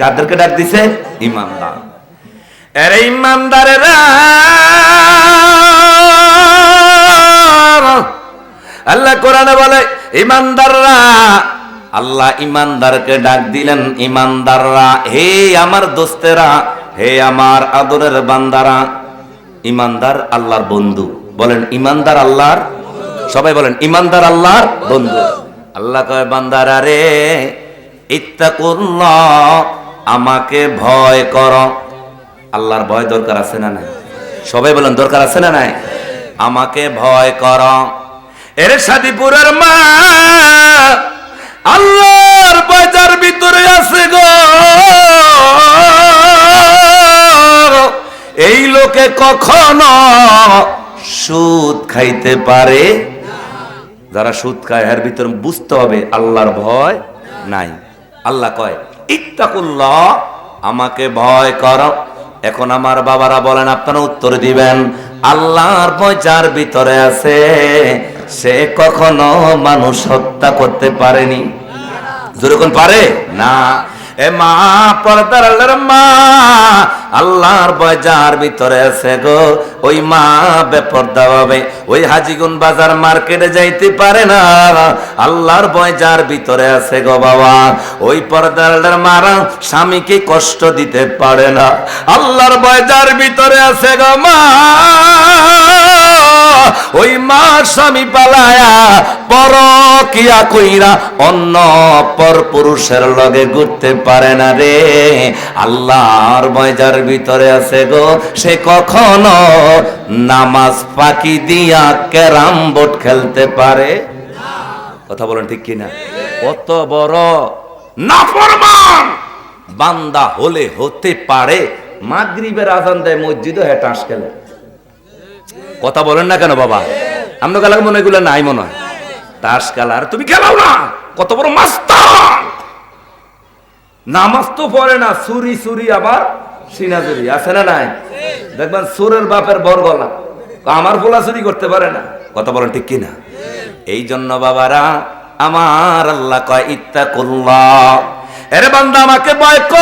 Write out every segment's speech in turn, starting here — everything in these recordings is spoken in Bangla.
কাদেরকে ডাক দিছে? ইমানদার। এর ইমানদারেরা, আল্লাহ কোরআনে বলে, ইমানদাররা, আল্লাহ ইমানদারকে ডাক দিলেন, ইমানদাররা, হে আমার দোস্তেরা, হে আমার আদরের বান্দারা, ইমানদার আল্লাহর বন্ধু। বলেন, ইমানদার আল্লাহর, সবাই বলেন, ইমানদার আল্লাহর বন্ধু। আল্লাহ কয়, বান্দারা রে আমাকে ভয় কর। আল্লাহর ভয় দরকার আছে না নাই? সবাই বলেন, দরকার আছে না নাই? আমাকে ভয় কর। এর সাদিপুরের মা, আল্লাহর বাজার ভিতরে আছে গো। এই লোকে কখনো সুদ খাইতে পারে? যারা সুদ খায়, এর ভিতরে বুঝতে হবে, আল্লাহর ভয় নাই। আল্লাহ কয়, ইত্তাকুল্লাহ, আমাকে ভয় কর। এখন আমার বাবারা বলেন, আপনারা উত্তর দিবেন, আল্লাহর ভয় যার ভিতরে আছে, সে কখনো মানুষ হত্যা করতে পারেনি। যেরকম পারে? না। মা, পর্দার মা, আল্লাহর বাজার ভিতরে আছে গো। ওই মা বেপর্দা ভাবে ওই হাজিগুন বাজার মার্কেটে যাইতে পারে না। আল্লাহর বাজার ভিতরে আছে গো বাবা। ওই পর্দার মারা স্বামীকে কষ্ট দিতে পারে না। আল্লাহর বাজার ভিতরে আছে গো মা। মা স্বামী পালায়া পর কিয়া কইরা অন্য পর পুরুষের লগে ঘুরতে পারে না রে। আল্লাহর ময়জার ভিতরে আছে গো, সে কখনো নামাজ ফাঁকি দিয়া ক্যারাম বোর্ড খেলতে পারে? কথা বলেন ঠিক কিনা? কত বড় নাফরমান বান্দা হলে হতে পারে। মাগরিবের আজান দেয় মসজিদও হ্যাঁ টাস খেলে। কথা বলেন না কেন বাবা? আমরা গেলাম মনে হয় নাই মনে হয়। তাস খেলার তুমি খেলাও না। কত বড় মাস্তান। নামাজ তো পড়ে না সুরি সুরি আবার সিনাজুরি আছে না নাই? দেখবেন সুরের বাপের বরগলা আমার পোলা চুরি করতে পারে না। কথা বলেন ঠিক কিনা? এই জন্য বাবারা, আমার আল্লাহ কয় ইত্তা এরে বান্দা, আমাকে ভয় কর।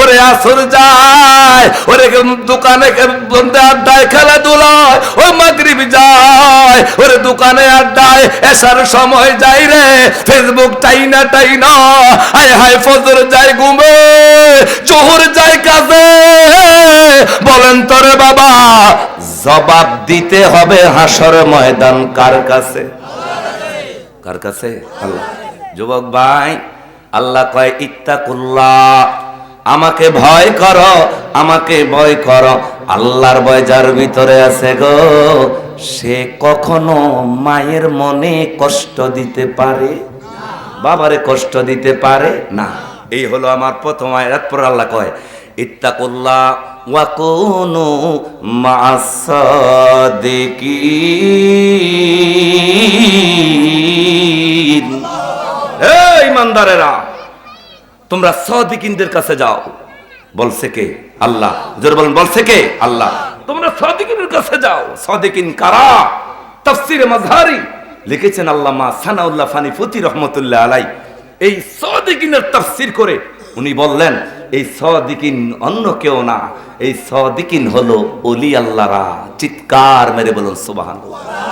ওরে আসর যায়, ওরে দোকানে বন্ধে আড্ডায় খেলাধুলায়, ও মাগরিব যায়, ওরে দোকানে আড্ডায় এসার সময় যাই রে ফেসবুক টাই না টাই না আয় হায় ফজর যায় ঘুমে, জোহর যায় কাজে। বলেন তোরে বাবা, জবাব দিতে হবে হাসর ময়দান কার কাছে? কার কাছে? আল্লাহ। যুবক ভাই, আল্লাহ কয়, ইত্তাকুল্লাহ। আমাকে ভয় কর, আমাকে ভয় করো। আল্লাহর ভয় যার ভিতরে আছে গো, সে কখনো মায়ের মনে কষ্ট দিতে পারে? বাবারে কষ্ট দিতে পারে? না। এই হলো আমার প্রথম আয়াত, পর আল্লাহ কয়, ইত্তাকুল্লাহ ওয়া কুনু মাসাদিকিন এই ইমানদারেরা তোমরা সদিকিনদের কাছে যাও। বলছে কে? আল্লাহ। জোরে বলেন, বলছে কে? আল্লাহ। তোমরা সদিকিনের কাছে যাও। সদিকিন কারা? তাফসিরে মাজহারি লিখেছেন আল্লামা সানাউল্লাহ ফানি ফতি রহমতুল্লাহ আলাই। এই সদিকিনের তাফসির করে উনি বললেন, এই সদিকিন অন্য কেউ না। এই সদিকিন হলো অলি আল্লাহরা। চিৎকার মেরে বলুন, সুবহানাল্লাহ।